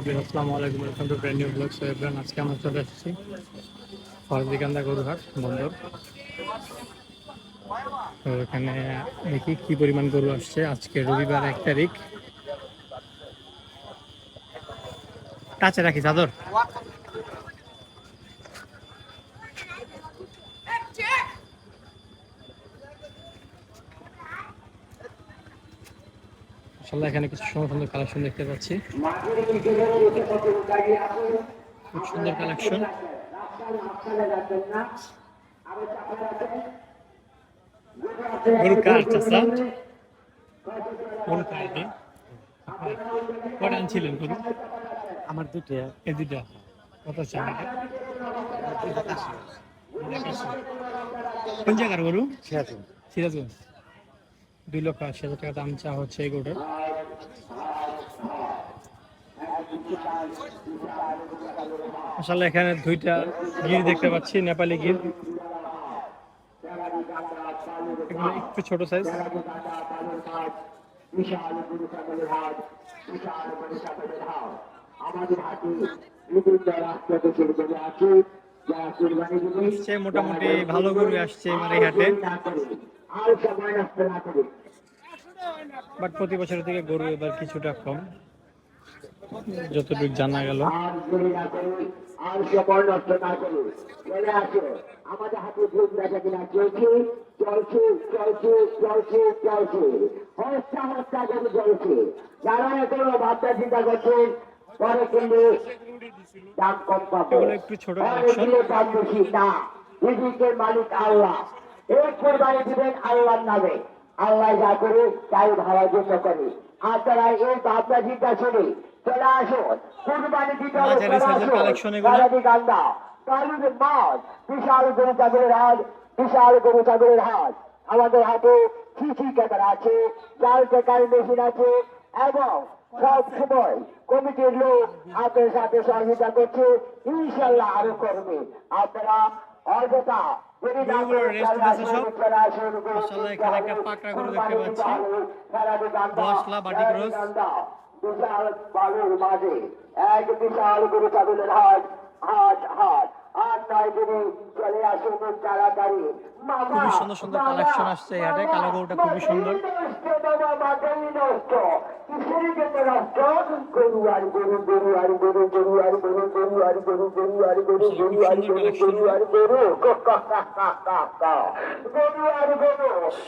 আসসালামু আলাইকুম welcome to brand new blog so everyone আজকে আমরা চলে এসেছি ফরদিকান্দা গরুহাট বন্দর। তো এখানে দেখি কি পরিমাণ গরু আসছে। আজকে রবিবার এক তারিখ। কাছে রাখি, চাদর। আসলে এখানে কিছু সুন্দর সুন্দর কালেকশন দেখতে পাচ্ছি। খুব সুন্দর কালেকশন গরু কার চাষা কোন কারটি কটা আনছিলেন গরু? আমার দুটো এই দুটা কত চান এটা? কোন জায়গার গরু? ছিয়াত্তর সিরাজগঞ্জ। দুই লক্ষ আশি হাজার টাকা দাম চা হচ্ছে এই গরুটার। আসলে এখানে দুইটা গির দেখতে পাচ্ছি, নেপালি গির। একটু ছোট সাইজ মোটামুটি ভালো গরু আসছে এই হাটে। বাট প্রতি বছরের থেকে গরু এবার কিছুটা কম। যতটুকু জানা গেল। আর আর সময় নষ্ট না করে চলে আসো আমাদের হাতে দুধ দেখা কিনা চলছে চলছে চলছে চলছে চলছে। হস্তা হস্তা করে চলছে। যারা এখনও ভাবনা চিন্তা করছেন পরে কিন্তু দাম কম পাবো। একটু ছোট পরে কালেকশন দিলে দাম বেশি। না রিজিকের মালিক আল্লাহ। এই কোরবানি দিবেন আল্লাহর নামে। আল্লাহ যা করে তাই ভাড়ার জন্য করে আপনারা এই ভাবনা চিন্তা শুনে চলে আসুন কোরবানি দিতে হবে চলে গান্দা কালুদের মাছ বিশাল গরু ছাগলের হাট বিশাল গরু ছাগলের হাট আমাদের হাতে সিসি ক্যামেরা আছে জাল টেকার মেশিন আছে এবং সব সময় কমিটির লোক আপনার সাথে সহযোগিতা করছে। ইনশাল্লাহ আরও করবে। আপনারা অযথা পাকড়া গরু দেখতে পাচ্ছি। ফেরাদি গান্দা, বাটি ক্রস। বিশাল বালুর মাঝে। এক বিশাল গুরু চাবিলের হাট হাট হাট। খুবই সুন্দর সুন্দর collection আসছে হাটে। কালো গরুটা খুবই সুন্দর।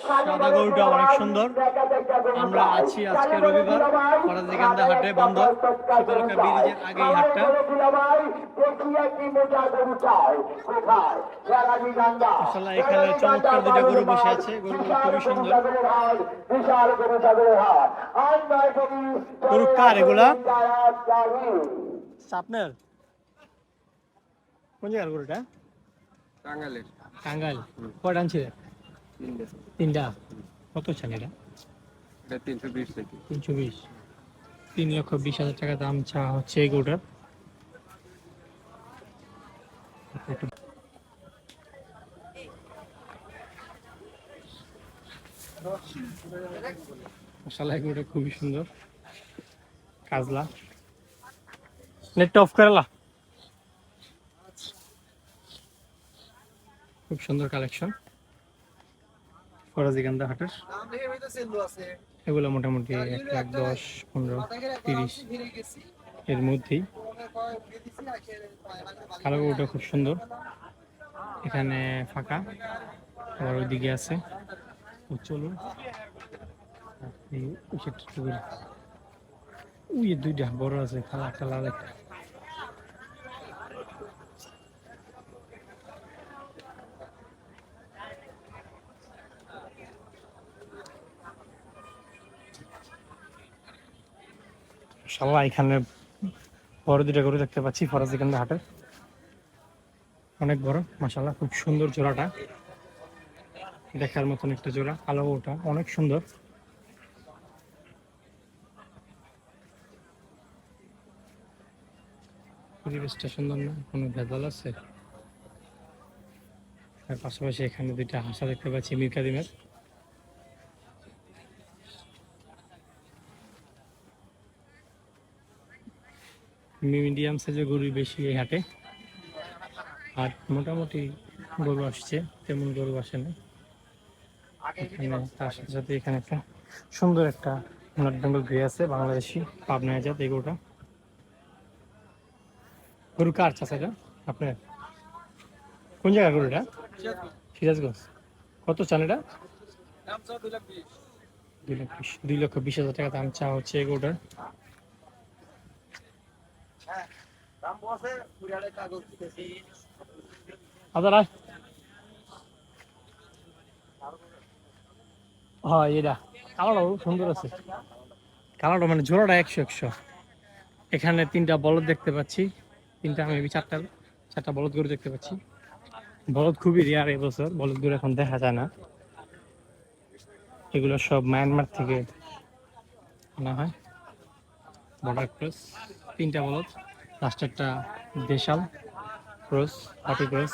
সাদা গরুটা অনেক সুন্দর। আমরা আছি আজকে রবিবার। দুলাভাই, হাটে বন্ধ। গরু ব্রিজের আগে হাটটা। মোটা গরু চাই। কোথায়? ফেরাদিগান্দা। আসলে এখানে চমৎকার দুটো গরু বসে আছে। গরুগুলো খুবই সুন্দর। গরু কার এগুলা? আপনার কোন জায়গার গরুটা? টাঙ্গালের টাঙ্গাইল। কয়টা আনছিলেন? তিনটা। কত চান এটা? এটা তিনশো বিশ থেকে তিনশো বিশ। তিন লক্ষ বিশ হাজার টাকা দাম চা হচ্ছে এই গরুটার। মশালা গরুটা খুবই সুন্দর। কাজলা। নেটটা অফ করালা খুব সুন্দর কালেকশন ফরাজিকান্দা হাটের। এগুলো মোটামুটি এক দশ, পনেরো, তিরিশ। এর মধ্যেই। কালো খুব সুন্দর। এখানে ফাঁকা, আবার ওইদিকে আছে। চলুন। যে দুইটা বড় আছে খালা লাল একটা। সবাই এখানে বড় দুটা গরু দেখতে পাচ্ছি ফরাজিকান্দা হাটে অনেক বড় মাসাল্লাহ খুব সুন্দর জোড়াটা। দেখার মতন একটা জোড়া আলো ওটা, অনেক সুন্দর। পরিবেশটা সুন্দর না, কোনো ভেজাল আছে? আর পাশাপাশি এখানে দুইটা হাসা দেখতে পাচ্ছি মিরকাদিমের মিডিয়াম সাইজের গরু বেশি এই হাটে। আর মোটামুটি গরু আসছে তেমন গরু আসে না। তার সাথে সাথে এখানে একটা সুন্দর একটা নট বেঙ্গল গ্রে আছে বাংলাদেশি পাবনা জাত এই গরুটা। গরু কার চাষা এটা? আপনার? কোন জায়গার গরুটা? সিরাজগঞ্জ। কত চান এটা? দুই লক্ষ বিশ। দুই লক্ষ বিশ হাজার টাকা দাম চা হচ্ছে এই গরুটার। আয় হ্যাঁ মানে এখানে তিনটা বলদ দেখতে পাচ্ছি। তিনটা, আমি চারটা চারটা বলদ গরু দেখতে পাচ্ছি। বলদ খুবই রেয়ার এবছর বলদ গরু এখন দেখা যায় না। এগুলো সব মায়ানমার থেকে আনা হয়। বর্ডার ক্রস তিনটা বলদ। লাস্টেরটা দেশাল ক্রস পাটি ক্রস।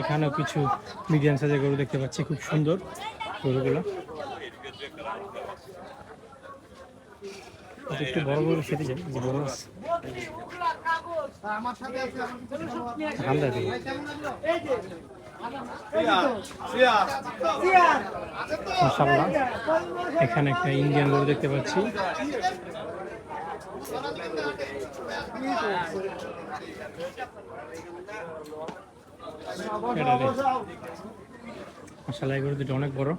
এখানেও কিছু মিডিয়াম সাইজের গরু দেখতে পাচ্ছি, খুব সুন্দর গরুগুলো। একটু বড় গরু বড় আছে। ঠান্ডা দিকে মাশাল্লাহ এখানে একটা ইন্ডিয়ান গরু দেখতে পাচ্ছি। এই গরু দুটো অনেক বড়।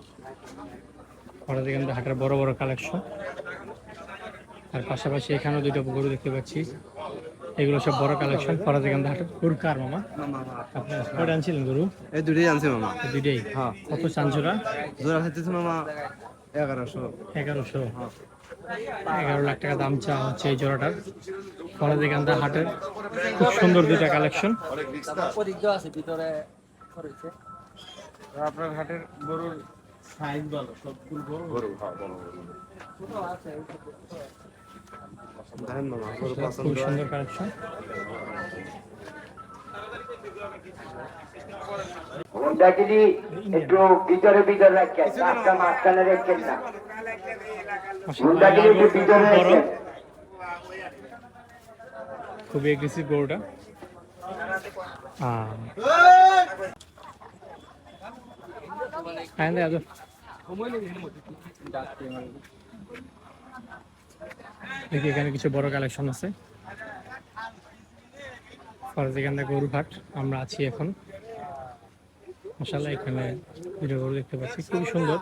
থেকে আমাদের হাটের বড় বড় কালেকশন আর পাশাপাশি এখানেও দুটো গরু দেখতে পাচ্ছি। এগুলো সব বড় কালেকশন আমাদের হাটের গরু কার মামা? আপনার কয়টা আনছিলেন গরু? এই দুটোই আনছে মামা। এই দুইটাই? হ্যাঁ। কত চাঞ্চুরা জোড়া খাইতেছে মামা এগারোশো। এগারোশো। এগারো লাখ টাকা দাম চা হচ্ছে এই জোড়াটার। ফলে দেখেন হাটের খুব সুন্দর দুইটা কালেকশন আপনার হাটের গরুর সাইজ ভালো সবগুলো গরু? গরু হ্যাঁ বড় দেখেন মামা গরু খুব পছন্দ হয়। সুন্দর কালেকশন হুন্ডাগিরি একটু ভিতরে ভিতরে রাখেন রাস্তা মাঝখানে রাখেন না। হুন্ডাগিরি একটু ভিতরে রাখেন। খুবই এগ্রেসিভ গরুটা। না, আদর। দেখি এখানে কিছু বড় কালেকশন আছে। ফরজিকান্দা গরু হাট আমরা আছি এখন। মশালা এখানে দুটো গরু দেখতে পাচ্ছি, খুবই সুন্দর।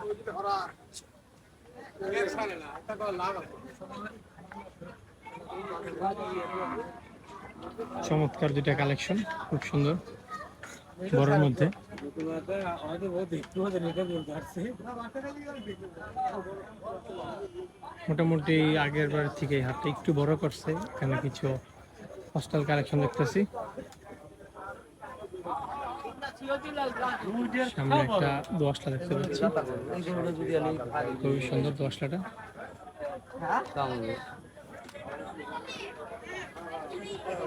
চমৎকার দুইটা কালেকশন খুব সুন্দর। বড়ের মধ্যে। মোটামুটি আগের বার থেকে হাটটা একটু বড় করছে, এখানে কিছু হস্টাল কালেকশন দেখতেছি। সামনে একটা দশটা দেখতে পাচ্ছি। খুবই সুন্দর দশটাটা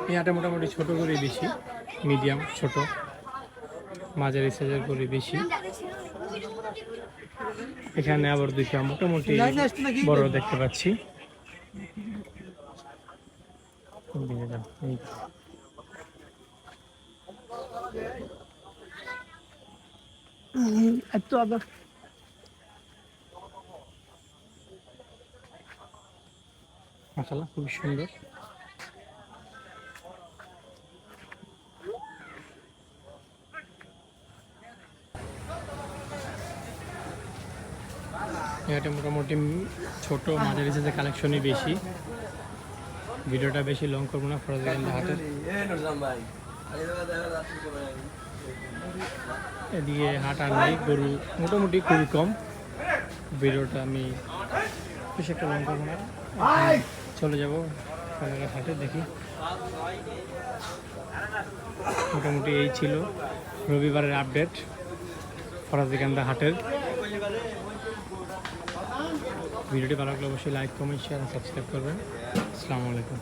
এই হাটে মোটামুটি ছোট করে বেশি মিডিয়াম ছোট। মাঝারি সাইজের করে বেশি। এখানে আবার দুইটা মোটামুটি বড় দেখতে পাচ্ছি। এত আবার মাসাল্লাহ খুবই সুন্দর। এটা মোটামুটি ছোট, মাঝারি সাইজের কালেকশনই বেশি। ভিডিওটা বেশি লং করব না ফরজগান্ধা হাটের এদিকে হাট আর নাই, গরু মোটামুটি খুবই কম। ভিডিওটা আমি বেশি একটা লং করব না। চলে যাব হাটে দেখি। মোটামুটি এই ছিল রবিবারের আপডেট ফরাজিকান্দা হাটের। ভিডিওটি ভালো লাগলে অবশ্যই লাইক কমেন্ট শেয়ার সাবস্ক্রাইব করবেন। আসসালামু আলাইকুম।